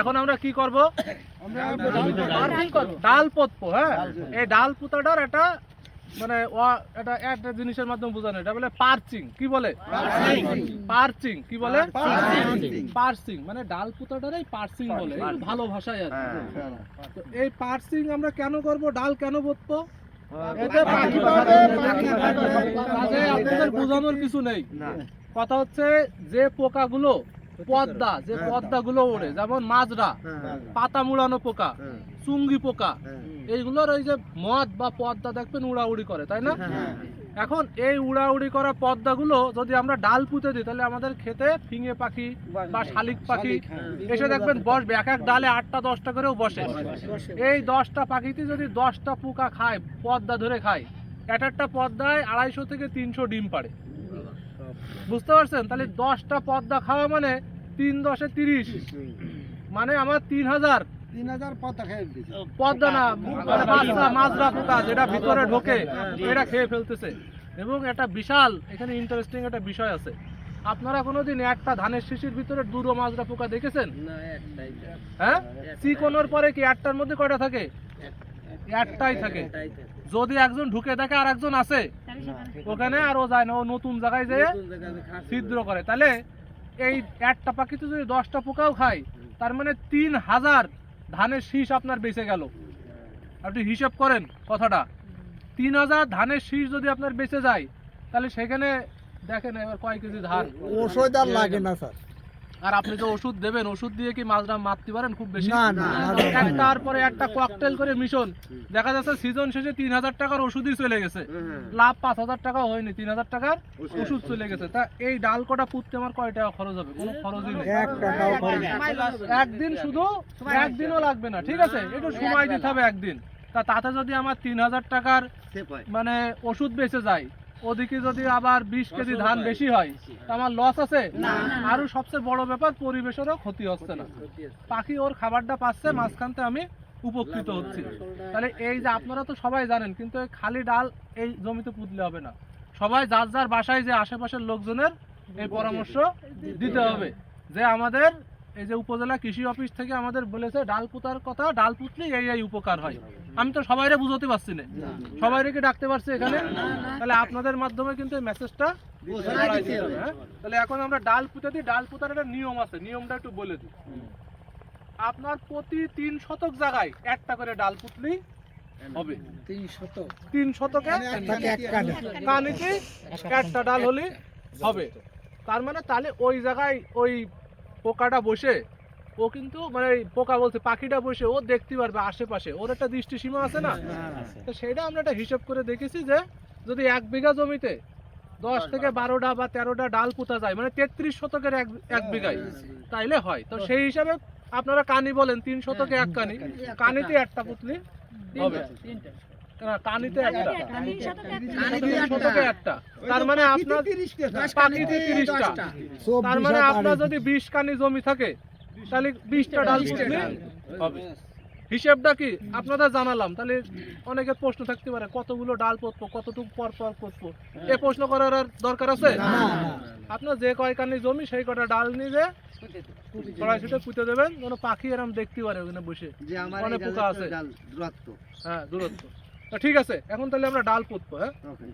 এখন আমরা কি করব? ডাল পোতবো হ্যাঁ? এই ডাল পোতাটার একটা মানে এটা একটা জিনিসের মাধ্যমে বোঝানো এটা বলে পার্চিং কি বলে? পার্চিং। কি বলে? পার্সিং মানে ডাল পোতাটারই বলে। ভালো ভাষায় আর এই পার্সিং আমরা কেন করব? ডাল কেন খাবে। কাজে আপনাদের বোঝানোর কিছু নেই। কথা হচ্ছে যে পোকাগুলো পদ্মা যে পদ্মাগুলো ওড়ে যেমন মাজরা পাতা মুড়ানো পোকা চুঙ্গি পোকা এইগুলোর ওই যে মদ বা পদ্মা দেখবেন উড়াউড়ি করে তাই না? এখন এই উড়াউড়ি করা পদ্মাগুলো যদি আমরা ডাল পুঁতে দিই তাহলে আমাদের খেতে ফিঙে পাখি বা শালিক পাখি এসে দেখবেন বসবে এক এক ডালে আটটা দশটা করেও বসে। এই দশটা পাখিতে যদি দশটা পোকা খায় পদ্মা ধরে খায় এক একটা পদ্মায় আড়াইশো থেকে তিনশো ডিম পাড়ে। বুঝতে পারছেন? তাহলে দশটা পদ্মা খাওয়া মানে তিন দশে তিরিশ। মানে আমার তিন হাজার। পদ্মা না মানে মাজরা পোকা যেটা ভিতরে ঢোকে এটা খেয়ে ফেলতেছে। এবং এটা বিশাল এখানে ইন্টারেস্টিং একটা বিষয় আছে। আপনারা কোনোদিন একটা ধানের শিশির ভিতরে দুটো মাজরা পোকা দেখেছেন? হ্যাঁ? চিকোনোর পরে কি একটার মধ্যে কয়টা থাকে? একটাই থাকে। যদি একজন ঢুকে দেখে আর একজন আছে ওখানে আর ও যায় না ও নতুন জায়গায় যেয়ে ছিদ্র করে। তাহলে এই একটা পাখিতে যদি দশটা পোকাও খায় তার মানে তিন হাজার ধানের শীষ আপনার বেঁচে গেল। আপনি হিসাব করেন কথাটা। তিন হাজার ধানের শীষ যদি আপনার বেঁচে যায় তাহলে সেখানে দেখেন এবার কয় কেজি ধান। ওষুধ আর লাগে না স্যার। আর আপনি যে ওষুধ দেবেন ওষুধ দিয়ে কি মাছরা মারতে পারেন খুব বেশি? না, না, না, না। একটার পরে একটা ককটেল করে মিশন দেখা যাচ্ছে সিজন শেষে তিন হাজার টাকার ওষুধই চলে গেছে। লাভ পাঁচ হাজার টাকা হয়নি তিন হাজার টাকার ওষুধ চলে গেছে। তা এই ডাল কটা পুঁততে আমার কয় টাকা খরচ হবে? কোনো খরচই নেই। একদিন শুধু একদিনও লাগবে না ঠিক আছে? একটু সময় দিতে হবে একদিন। তা তাতে যদি আমার তিন হাজার টাকার মানে ওষুধ বেঁচে যায় ওদিকে যদি আবার বিশ কেজি ধান বেশি হয় আমার লস আছে? আরও সবচেয়ে বড় ব্যাপার পরিবেশেরও ক্ষতি হচ্ছে না। পাখি ওর খাবারটা পাচ্ছে মাঝখানতে আমি উপকৃত হচ্ছি। তাহলে এই যে আপনারা তো সবাই জানেন কিন্তু এই খালি ডাল এই জমিতে পুতলে হবে না। সবাই যার যার বাসায় যে আশেপাশের লোকজনের এই পরামর্শ দিতে হবে যে আমাদের এই যে উপজেলা কৃষি অফিস থেকে আমাদের বলেছে ডাল পুতার কথা ডাল পুতলে এই এই উপকার হয়। আমি তো সবাইরে বুঝতে পারছি না। সবাইরে কি ডাকতে পারছি এখানে? তাহলে আপনাদের মাধ্যমে কিন্তু এই মেসেজটা হ্যাঁ? তাহলে এখন আমরা ডাল পুঁতে দিই ডাল পুঁতার একটা নিয়ম আছে নিয়মটা একটু বলে দিই। আপনার প্রতি তিন শতক জায়গায় একটা করে ডাল পুতলেই হবে। তিন শতকে? থাকে এক কানে। কানিতে একটা ডাল হলে হবে। তার মানে তাহলে ওই জায়গায় ওই পোকাটা বসে ও কিন্তু মানে পোকা বলছে পাখিটা বসে ও দেখতে পারবে আশেপাশে ওর একটা দৃষ্টি সীমা আছে না? তো সেটা আমরা একটা হিসাব করে দেখেছি যে যদি এক বিঘা জমিতে দশ থেকে বারোটা বা তেরোটা ডাল পোতা যায় মানে তেত্রিশ শতকের এক এক বিঘায় তাইলে হয়। তো সেই হিসাবে আপনারা কানি বলেন তিন শতকে এক কানি। কানিতে একটা পুতলি হবে। কানিতে একটা। শতকে একটা। তার মানে আপনার পাখিতে তিরিশটা। তার মানে আপনার যদি বিশ কানি জমি থাকে তাহলে বিশটা ডাল হবে। হিসেবটা কি? আপনাদের জানালাম। তাহলে অনেকের প্রশ্ন থাকতে পারে কতগুলো ডাল পড়ব কতটুকু পর পর পড়ব এ প্রশ্ন করার আর দরকার আছে? না, না। আপনার যে কয়খানি জমি সেই কটা ডাল নিয়ে কড়াই ছুটে পুঁতে দেবেন যেন পাখি এরকম দেখতে পারে ওখানে বসে। যে অনেক পোকা আছে। হ্যাঁ দূরত্ব ঠিক আছে এখন তাহলে আমরা ডাল পুঁতবো হ্যাঁ? ওকে